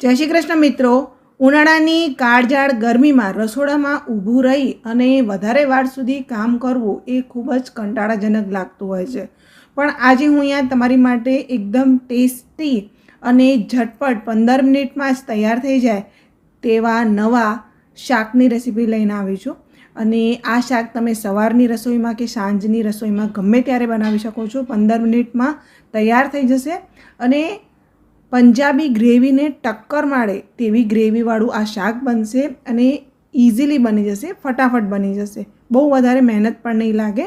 જય શ્રી કૃષ્ણ મિત્રો. ઉનાળાની કાળઝાળ ગરમીમાં રસોડામાં ઊભું રહી અને વધારે વાર સુધી કામ કરવું એ ખૂબ જ કંટાળાજનક લાગતું હોય છે. પણ આજે હું અહીંયા તમારી માટે એકદમ ટેસ્ટી અને ઝટપટ પંદર મિનિટમાં જ તૈયાર થઈ જાય તેવા નવા શાકની રેસીપી લઈને આવી છું. અને આ શાક તમે સવારની રસોઈમાં કે સાંજની રસોઈમાં ગમે ત્યારે બનાવી શકો છો. પંદર મિનિટમાં તૈયાર થઈ જશે અને પંજાબી ગ્રેવીને ટક્કર મારે તેવી ગ્રેવીવાળું આ શાક બનશે અને ઇઝીલી બની જશે, ફટાફટ બની જશે. બહુ વધારે મહેનત પણ નહીં લાગે.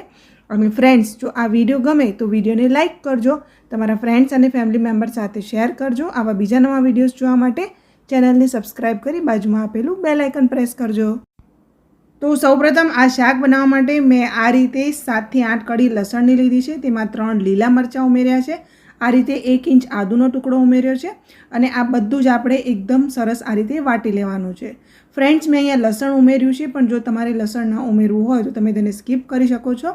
અને ફ્રેન્ડ્સ જો આ વીડિયો ગમે તો વિડીયોને લાઇક કરજો, તમારા ફ્રેન્ડ્સ અને ફેમિલી મેમ્બર સાથે શેર કરજો. આવા બીજા નવા વિડીયોઝ જોવા માટે ચેનલને સબસ્ક્રાઈબ કરી બાજુમાં આપેલું બેલ આઇકન પ્રેસ કરજો. તો સૌપ્રથમ આ શાક બનાવવા માટે મેં આ રીતે સાતથી આઠ કડી લસણની લીધી છે. તેમાં ત્રણ લીલા મરચાં ઉમેર્યા છે. આ રીતે એક ઇંચ આદુનો ટુકડો ઉમેર્યો છે અને આ બધું જ આપણે એકદમ સરસ આ રીતે વાટી લેવાનું છે. ફ્રેન્ડ્સ, મેં અહીંયા લસણ ઉમેર્યું છે, પણ જો તમારે લસણ ન ઉમેરવું હોય તો તમે તેને સ્કીપ કરી શકો છો.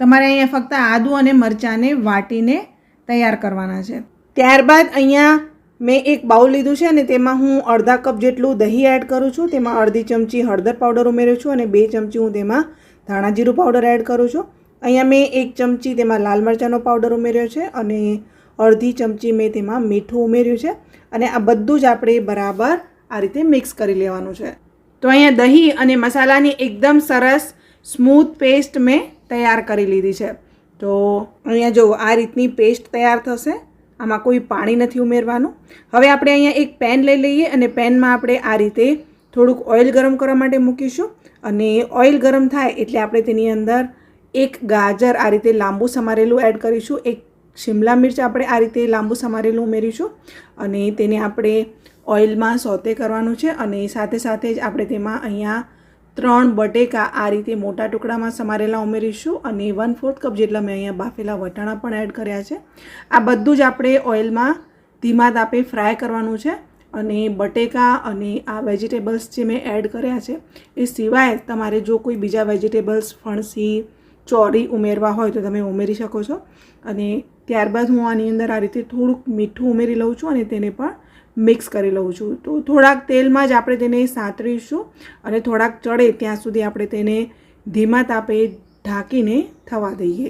તમારે અહીંયા ફક્ત આદુ અને મરચાંને વાટીને તૈયાર કરવાના છે. ત્યારબાદ અહીંયા મેં એક બાઉલ લીધું છે અને તેમાં હું અડધા કપ જેટલું દહીં એડ કરું છું. તેમાં અડધી ચમચી હળદર પાવડર ઉમેરું છું અને બે ચમચી હું તેમાં ધાણા જીરું પાવડર એડ કરું છું. અહીંયા મેં એક ચમચી તેમાં લાલ મરચાંનો પાવડર ઉમેર્યો છે અને અડધી ચમચી મેં તેમાં મીઠું ઉમેર્યું છે અને આ બધું જ આપણે બરાબર આ રીતે મિક્સ કરી લેવાનું છે. તો અહીંયા દહીં અને મસાલાની એકદમ સરસ સ્મૂથ પેસ્ટ મેં તૈયાર કરી લીધી છે. તો અહીંયા જો આ રીતની પેસ્ટ તૈયાર થશે, આમાં કોઈ પાણી નથી ઉમેરવાનું. હવે આપણે અહીંયા એક પેન લઈ લઈએ અને પેનમાં આપણે આ રીતે થોડુંક ઓઇલ ગરમ કરવા માટે મૂકીશું. અને ઓઇલ ગરમ થાય એટલે આપણે તેની અંદર એક ગાજર આ રીતે લાંબુ સમારેલું એડ કરીશું, એક શિમલા મિર્ચ આપણે આ રીતે લાંબુ સમારેલું ઉમેરીશું અને તેને આપણે ઓઇલમાં સોતે કરવાનું છે અને સાથે સાથે જ આપણે તેમાં અહીંયા ત્રણ બટેકા આ રીતે મોટા ટુકડામાં સમારેલા ઉમેરીશું અને વન ફોર્થ કપ જેટલા મેં અહીંયા બાફેલા વટાણા પણ એડ કર્યા છે. આ બધું જ આપણે ઓઇલમાં ધીમા તાપે ફ્રાય કરવાનું છે અને બટેકા અને આ વેજીટેબલ્સ જે મેં એડ કર્યા છે એ સિવાય તમારે જો કોઈ બીજા વેજીટેબલ્સ, ફણસી, ચોરી ઉમેરવા હોય તો તમે ઉમેરી શકો છો અને ત્યારબાદ હું આની અંદર આ રીતે થોડુંક મીઠું ઉમેરી લઉં છું અને તેને પણ મિક્સ કરી લઉં છું. તો થોડાક તેલમાં જ આપણે તેને સાંતરીશું અને થોડાક ચડે ત્યાં સુધી આપણે તેને ધીમા તાપે ઢાંકીને થવા દઈએ.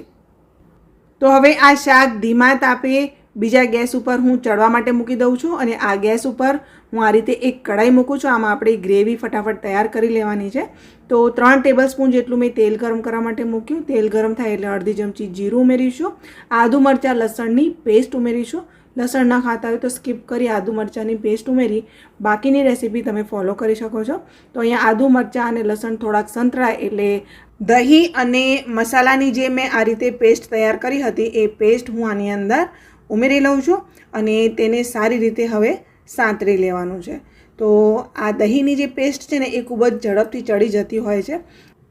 તો હવે આ શાક ધીમા તાપે બીજા ગેસ ઉપર હું ચડવા માટે મૂકી દઉં છું અને આ ગેસ ઉપર હું આ રીતે એક કઢાઈ મૂકું છું. આમાં આપણે ગ્રેવી ફટાફટ તૈયાર કરી લેવાની છે. તો ત્રણ ટેબલ સ્પૂન જેટલું મેં તેલ ગરમ કરવા માટે મૂક્યું. તેલ ગરમ થાય એટલે અડધી ચમચી જીરું ઉમેરીશું. આદુ મરચાં લસણની પેસ્ટ ઉમેરીશું. લસણ ના ખાતા હોય તો સ્કીપ કરી આદુ મરચાંની પેસ્ટ ઉમેરી. બાકીની રેસીપી તમે ફોલો કરી શકો છો. તો અહીંયા આદુ મરચાં અને લસણ થોડાક સંતળાય એટલે દહીં અને મસાલાની જે મેં આ રીતે પેસ્ટ તૈયાર કરી હતી એ પેસ્ટ હું આની અંદર ઉમેરી લઉં છું અને તેને સારી રીતે હવે સાંતરી લેવાનું છે. તો આ દહીંની જે પેસ્ટ છે ને, એ ખૂબ જ ઝડપથી ચડી જતી હોય છે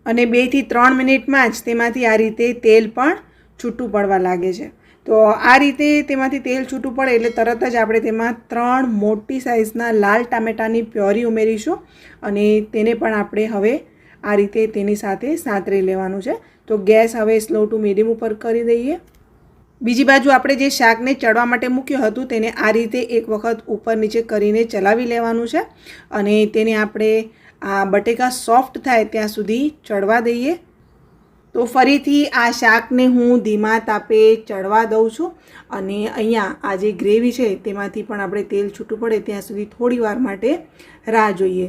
અને બેથી ત્રણ મિનિટમાં જ તેમાંથી આ રીતે તેલ પણ છૂટું પડવા લાગે છે. તો આ રીતે તેમાંથી તેલ છૂટું પડે એટલે તરત જ આપણે તેમાં ત્રણ મોટી સાઇઝના લાલ ટામેટાની પ્યોરી ઉમેરીશું અને તેને પણ આપણે હવે આ રીતે તેની સાથે સાંતરી લેવાનું છે. તો ગેસ હવે સ્લો ટુ મીડિયમ ઉપર કરી દઈએ. બીજી બાજુ આપણે જે શાકને ચડવા માટે મૂક્યું હતું તેને આ રીતે એક વખત ઉપર નીચે કરીને ચલાવી લેવાનું છે અને તેને આપણે આ બટેકા સોફ્ટ થાય ત્યાં સુધી ચડવા દઈએ. તો ફરીથી આ શાકને હું ધીમા તાપે ચડવા દઉં છું અને અહીંયા આ જે ગ્રેવી છે તેમાંથી પણ આપણે તેલ છૂટું પડે ત્યાં સુધી થોડી વાર માટે રાહ જોઈએ.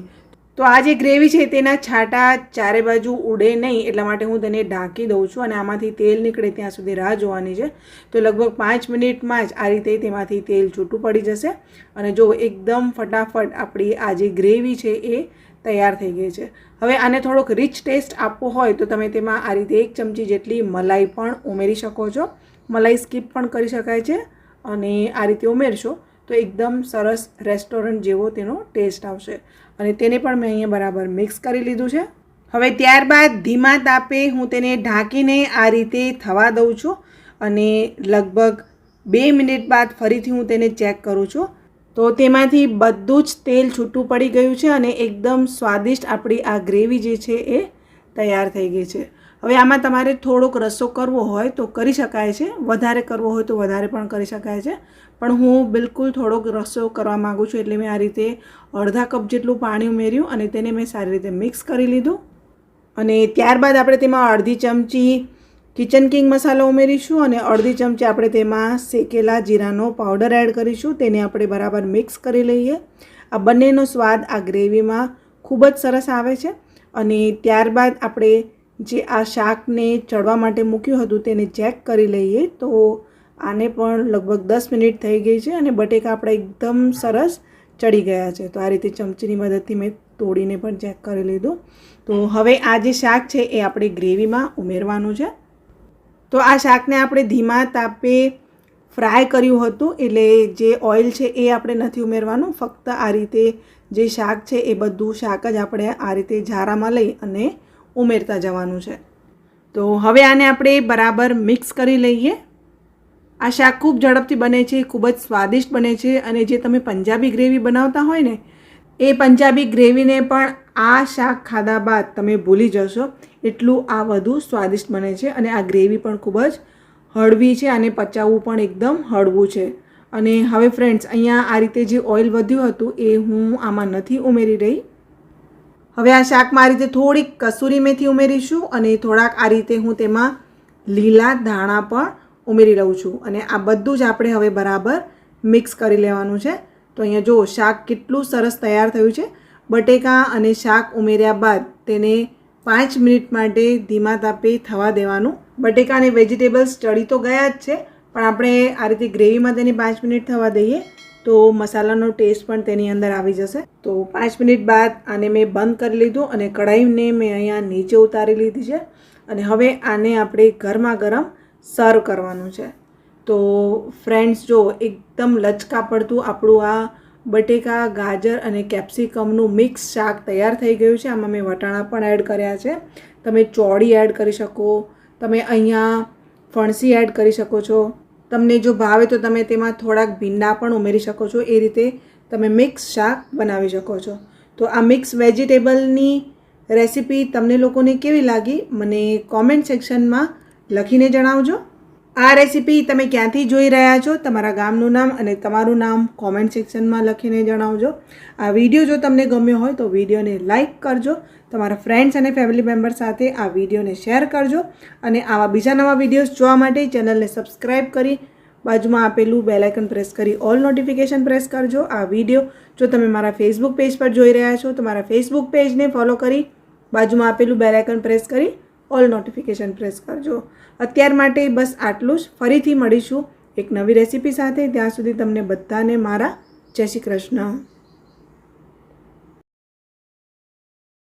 તો આ જે ગ્રેવી છે તેના છાંટા ચારે બાજુ ઉડે નહીં, એટલા માટે હું તેને ઢાંકી દઉં છું અને આમાંથી તેલ નીકળે ત્યાં સુધી રાહ જોવાની છે. તો લગભગ પાંચ મિનિટમાં જ આ રીતે તેમાંથી તેલ છૂટું પડી જશે અને જો એકદમ ફટાફટ આપણી આ જે ગ્રેવી છે એ તૈયાર થઈ ગઈ છે. હવે આને થોડોક રીચ ટેસ્ટ આપવો હોય તો તમે તેમાં આ રીતે એક ચમચી જેટલી મલાઈ પણ ઉમેરી શકો છો. મલાઈ સ્કીપ પણ કરી શકાય છે અને આ રીતે ઉમેરશો તો એકદમ સરસ રેસ્ટોરન્ટ જેવો તેનો ટેસ્ટ આવશે. અને તેને પણ મેં અહીંયા બરાબર મિક્સ કરી લીધું છે. હવે ત્યારબાદ ધીમા તાપે હું તેને ઢાંકીને આ રીતે થવા દઉં છું અને લગભગ બે મિનિટ બાદ ફરીથી હું તેને ચેક કરું છું. તો તેમાંથી બધું જ તેલ છૂટું પડી ગયું છે અને એકદમ સ્વાદિષ્ટ આપણી આ ગ્રેવી જે છે એ તૈયાર થઈ ગઈ છે. હવે આમાં તમારે થોડોક રસો કરવો હોય તો કરી શકાય છે. વધારે કરવો હોય તો વધારે પણ કરી શકાય છે. પણ હું બિલકુલ થોડોક રસો કરવા માગું છું એટલે મેં આ રીતે અડધા કપ જેટલું પાણી ઉમેર્યું અને તેને મેં સારી રીતે મિક્સ કરી લીધું. અને ત્યારબાદ આપણે તેમાં અડધી ચમચી કિચન કિંગ મસાલો ઉમેરીશું અને અડધી ચમચી આપણે તેમાં શેકેલા જીરાનો પાવડર એડ કરીશું. તેને આપણે બરાબર મિક્સ કરી લઈએ. આ બંનેનો સ્વાદ આ ગ્રેવીમાં ખૂબ જ સરસ આવે છે. અને ત્યારબાદ આપણે જે આ શાકને ચડવા માટે મૂક્યું હતું તેને ચેક કરી લઈએ તો આને પણ લગભગ દસ મિનિટ થઈ ગઈ છે અને બટેકા આપણા એકદમ સરસ ચડી ગયા છે. તો આ રીતે ચમચીની મદદથી મેં તોડીને પણ ચેક કરી લીધું. તો હવે આ જે શાક છે એ આપણે ગ્રેવીમાં ઉમેરવાનું છે. તો આ શાકને આપણે ધીમા તાપે ફ્રાય કર્યું હતું એટલે જે ઓઇલ છે એ આપણે નથી ઉમેરવાનું. ફક્ત આ રીતે જે શાક છે એ બધું શાક જ આપણે આ રીતે ઝારામાં લઈ અને ઉમેરતા જવાનું છે. તો હવે આને આપણે બરાબર મિક્સ કરી લઈએ. આ શાક ખૂબ ઝડપથી બને છે, ખૂબ જ સ્વાદિષ્ટ બને છે અને જે તમે પંજાબી ગ્રેવી બનાવતા હોય ને, એ પંજાબી ગ્રેવીને પણ આ શાક ખાધા બાદ તમે ભૂલી જશો, એટલું આ વધુ સ્વાદિષ્ટ બને છે અને આ ગ્રેવી પણ ખૂબ જ હળવી છે અને પચાવવું પણ એકદમ હળવું છે. અને હવે ફ્રેન્ડ્સ અહીંયા આ રીતે જે ઓઇલ વધ્યું હતું એ હું આમાં નથી ઉમેરી રહી. હવે આ શાકમાં આ રીતે થોડીક કસૂરી મેથી ઉમેરીશું અને થોડાક આ રીતે હું તેમાં લીલા ધાણા પણ ઉમેરી લઉં છું. અને આ બધું જ આપણે હવે બરાબર મિક્સ કરી લેવાનું છે. તો અહીંયા જુઓ શાક કેટલું સરસ તૈયાર થયું છે. બટેકા અને શાક ઉમેર્યા બાદ તેને પાંચ મિનિટ માટે ધીમા તાપે થવા દેવાનું. બટેકા અને વેજીટેબલ્સ ચડી તો ગયા જ છે, પણ આપણે આ રીતે ગ્રેવીમાં તેને પાંચ મિનિટ થવા દઈએ. તો મસાલાનો ટેસ્ટ પણ તેની અંદર આવી જશે. તો પાંચ મિનિટ બાદ આને મેં બંધ કરી લીધું અને કઢાઈને મેં અહીંયા નીચે ઉતારી લીધી છે. અને હવે આને આપણે ગરમા ગરમ સર્વ કરવાનું છે. તો ફ્રેન્ડ્સ જો એકદમ લચકા પડતું આપણું આ બટેકા, ગાજર અને કેપ્સિકમનું મિક્સ શાક તૈયાર થઈ ગયું છે. આમાં મેં વટાણા પણ એડ કર્યા છે. તમે ચોળી એડ કરી શકો. તમે અહીંયા ફણસી એડ કરી શકો છો. તમને જો ભાવે તો તમે તેમાં થોડાક ભીંડા પણ ઉમેરી શકો છો. એ રીતે તમે મિક્સ શાક બનાવી શકો છો. તો આ મિક્સ વેજીટેબલની રેસિપી તમને લોકોને કેવી લાગી? મને કોમેન્ટ સેક્શનમાં લખીને જણાવજો. આ રેસિપી તમે ક્યાંથી જોઈ રહ્યા છો? તમારા ગામનું નામ અને તમારું નામ કોમેન્ટ સેક્શનમાં લખીને જણાવજો. આ વીડિયો જો તમને ગમ્યો હોય તો વિડીયોને લાઇક કરજો. તમારા ફ્રેન્ડ્સ અને ફેમિલી મેમ્બર સાથે આ વિડીયોને શેર કરજો. અને આવા બીજા નવા વિડીયોઝ જોવા માટે ચેનલને સબસ્ક્રાઈબ કરી બાજુમાં આપેલું બેલાઇકન પ્રેસ કરી ઓલ નોટિફિકેશન પ્રેસ કરજો. આ વીડિયો જો તમે મારા ફેસબુક પેજ પર જોઈ રહ્યા છો તો મારા ફેસબુક પેજને ફોલો કરી બાજુમાં આપેલું બેલાઇકન પ્રેસ કરી ઓલ નોટિફિકેશન પ્રેસ કરજો. અત્યાર માટે બસ આટલું જ. ફરીથી મળીશું એક નવી રેસીપી સાથે. ત્યાં સુધી તમને બધાને મારા જય શ્રી કૃષ્ણ.